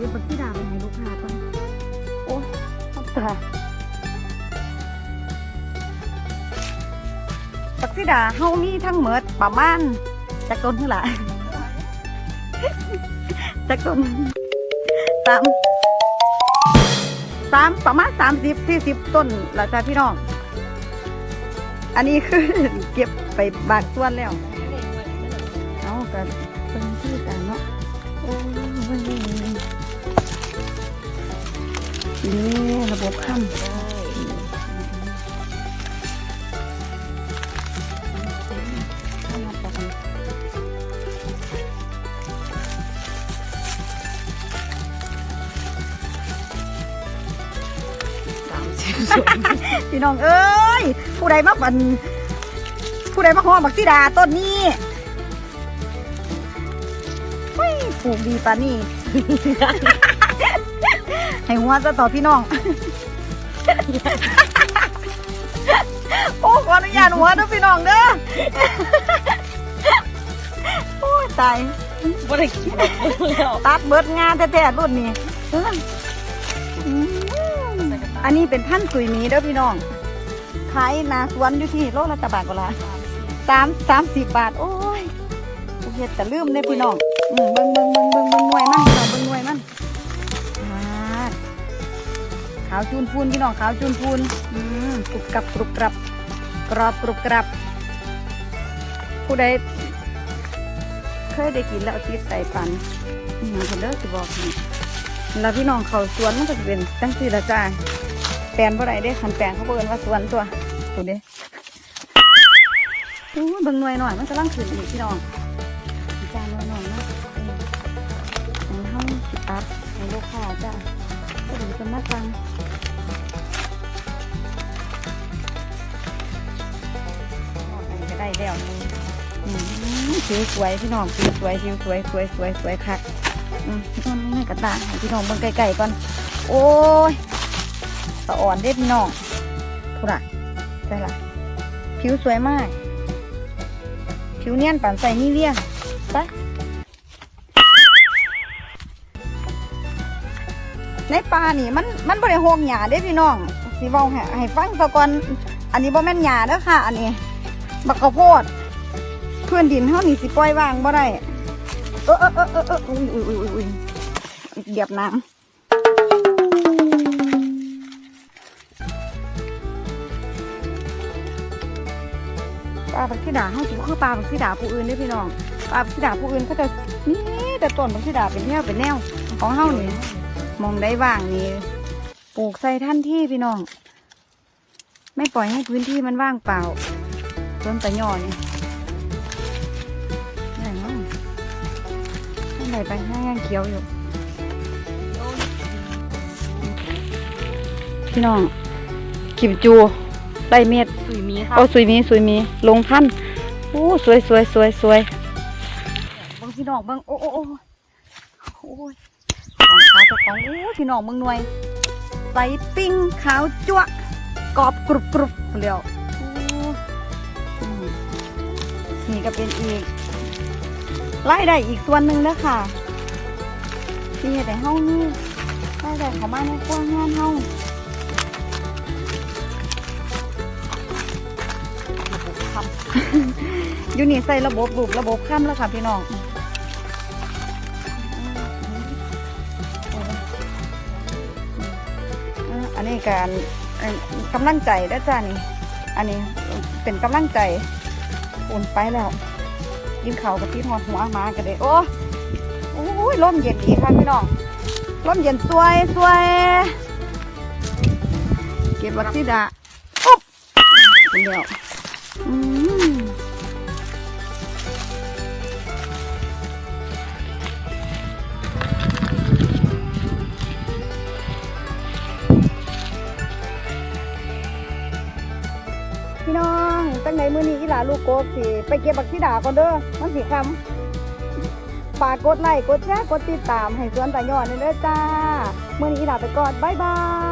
ก็บบักที่ดาไปให้ลูกค้าก่อนโอ้ยตาบักที่ดาเฮามีทั้งหมดประมาณจักต้นเท่าไหร่จักต้นสามสามประมาณสามสิบสี่สิบต้นล้วจ้ะพี่น้อง อันนี้คือเก็บไปบางส่วนแล้วเอากันเป็นที่กันเนาะโอ้ย นี่ระบบขั้นพี่น้องเอ้ย ผู้ใดมาบัน ผู้ใดมาห้องบักซีดาต้นนี้เฮ้ยปลูกดีปานี่ ให้หัวจะต่อพี่น้อง โอ้ขออนุญาตหัวเด้อพี่น้องเด้อโอ้ยตายบ่ได้คิดแล้วตัดเบิดงานแท้ๆรุ่นนี้เอออืมอันนี้เป็นพันธุ์สุยหมีเด้อพี่น้องขายหนาสวนอยู่ที่โลละตะบาทก็ละสามสามสิบบาท โอ้ยเฮ็ดแต่ลืมเลยพี่น้องอืมเบิ่งเบิ่งเบิ่งเบิ่งเบิ่งหน่วย ขาวจูนพูนพี่น้องขาวจูนพูนอืมกรุบกรับกรุบกรับกรอบกรุบกรับ ผู้ใดเคยได้กินแล้วติดใจปันอืมคนเด้อสิบอกให้แล้วพี่น้องเขาสวนมันก็จะเป็นตั้งสี่ละจ้าแปลนบ่ได้เด้คันแปลนเขาเบิ่นว่าสวนตัวดูเด้โอ้ยเบิ่งหน่วยหน่อยมันกำลังขึ้นอีกพี่น้องจานหน่อยหน่อยเนาะเออห้เฮาสิตัดให้ลูกค้าจ้า ถึงจะมาฟังออกไปก็ได้แล้วนี่ผิวสวยพี่น้องผิวสวยผิวสวยสวยสวยสวยคักอืมพี่น้องนี่กระตาให้พี่น้องเบิ่งไกลๆก่อน โอ้ยสะอ่อนเด้พี่น้องพูดอะใช่ละผิวสวยมาก ผิวเนียนปั่นใส่นี่เลี้ยงไป ในป่านี่มันมันบริโภคหญ้าเด้พี่น้องสิเว้าให้ฟังซะกอนอันนี้บ่แม่นหญ้าเด้อค่ะ อันนี้บักข้าวโพดพื้นดินเฮานี่สิปล่อยวางบ่ได้เออเออเออเออเอออุ้ยอุ้ยอุ้ยอุ้ยเหยียบน้ำปลาบักสีดาให้ถือคือปลาบักสีดาผู้อื่นได้พี่น้องปลาบักสีดาผู้อื่นเขาจะนี่แต่ต้นบักสีดาเป็นแนวเป็นแนวของเฮานี่ มองได้ว่างนี่ปลูกใส่ท่านที่พี่น้อง ไม่ปล่อยให้พื้นที่มันว่างเปล่าต้นตะยอนี่ไหนเนาะข้างในไปห้างเขียวอยู่ พี่น้องขิมจูไล่เม็ดสุยมีค่ะโอ้สวยมีสวยมีลงพันธุ์โอ้สวยสวยสวยสวยเบังพี่น้องเบังโอ้โอ้โอ้โอ้ยของขาวเจ้าของโอ้พี่น้องเบังหน่วยใส่ปิ้งขาวจั่วกรอบกรุบกรุบเรียวนี่ก็เป็นอีกไล่ได้อีกส่วนหนึ่งแล้วค่ะที่เฮ็ดให้เฮานี่ไล่ได้ข้ามาในครัวงานเฮาอยู่นี่ใส่ระบบรูประบบข้ามแล้วค่ะพี่น้อง อันนี้การกำลังใจได้จ้านี่ อันนี้เป็นกำลังใจอุ่นไปแล้วยินเข่ากับพี่ทอดหัวมากันเลยโอ้โอ้ยลมเย็นดีค่ะพี่น้องลมเย็นสวยสวยเก็บวัคซีดาอุ๊บเป็นแล้วอืม พี่น้องตั้งในมือนี้อีหลาลูกโกบสิไปเก็บบักซีดาก่อนเด้อมันสิคำฝากกดไลค์กดแชร์กดติดตามให้สวนตายอดเลยเด้อจ้ามือนี้อีหลาไปก่อนบ๊ายบาย